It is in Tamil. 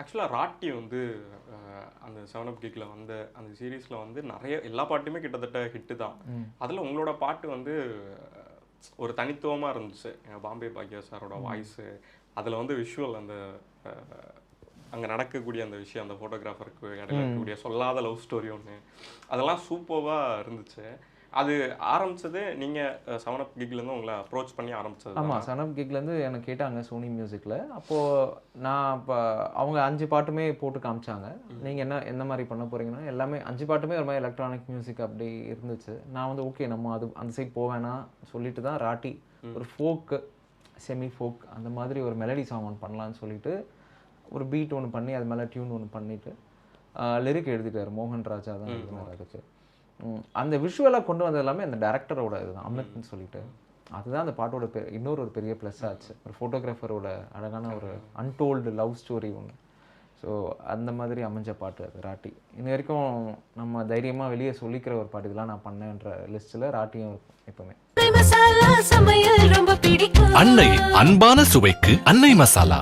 ஆக்சுவலாக ராட்டி வந்து அந்த செவன் அப் கிக்கில் வந்த அந்த சீரீஸில் வந்து நிறைய எல்லா பாட்டுமே கிட்டத்தட்ட ஹிட்டு தான். அதில் உங்களோட பாட்டு வந்து ஒரு தனித்துவமாக இருந்துச்சு. பாம்பே பாக்யா சாரோட வாய்ஸு அதில் வந்து விஷுவல் அந்த அங்கே நடக்கக்கூடிய அந்த விஷயம் அந்த ஃபோட்டோகிராஃபருக்கு இடையில இருக்கக்கூடிய சொல்லாத லவ் ஸ்டோரி ஒன்று அதெல்லாம் சூப்பராக இருந்துச்சு. அது ஆரம்பிச்சது நீங்கள் செவன் அப் கிக்லேருந்து உங்களை அப்ரோச் பண்ணி ஆரம்பிச்சது ஆமாம் சனப் கிக்லேருந்து எனக்கு கேட்டாங்க சோனி மியூசிக்கில் அப்போது நான் இப்போ அவங்க அஞ்சு பாட்டுமே போட்டு காமிச்சாங்க. நீங்கள் என்ன எந்த மாதிரி பண்ண போகிறீங்கன்னா எல்லாமே அஞ்சு பாட்டுமே ஒரு மாதிரி எலக்ட்ரானிக் மியூசிக் அப்படி இருந்துச்சு. நான் வந்து ஓகே நம்ம அது அந்த சைட் போவேனா சொல்லிட்டு தான் ராட்டி ஒரு ஃபோக்கு செமி ஃபோக் அந்த மாதிரி ஒரு மெலடி சாங் ஒன்று பண்ணலான்னு சொல்லிட்டு ஒரு பீட் ஒன்று பண்ணி அது மேலே டியூன் ஒன்று பண்ணிவிட்டு லிரிக் எழுதிட்டார் மோகன் ராஜா தான் எழுதினார் அதுக்கு. அந்த விஷுவலாக கொண்டு வந்தது எல்லாமே அந்த டேரக்டரோட இதுதான் அமித்னு சொல்லிட்டு. அதுதான் அந்த பாட்டோட பெ இன்னொரு ஒரு பெரிய ப்ளஸ் ஆச்சு. ஒரு ஃபோட்டோகிராஃபரோட அழகான ஒரு அன்டோல்டு லவ் ஸ்டோரி ஒன்று ஸோ அந்த மாதிரி அமைஞ்ச பாட்டு அது ராட்டி. இன்ன வரைக்கும் நம்ம தைரியமாக வெளியே சொல்லிக்கிற ஒரு பாட்டு இதெல்லாம் நான் பண்ணேன்ற லிஸ்ட்டில் ராட்டியும் இருக்கும் எப்பவுமே. அன்னை அன்பான சுவைக்கு அன்னை மசாலா.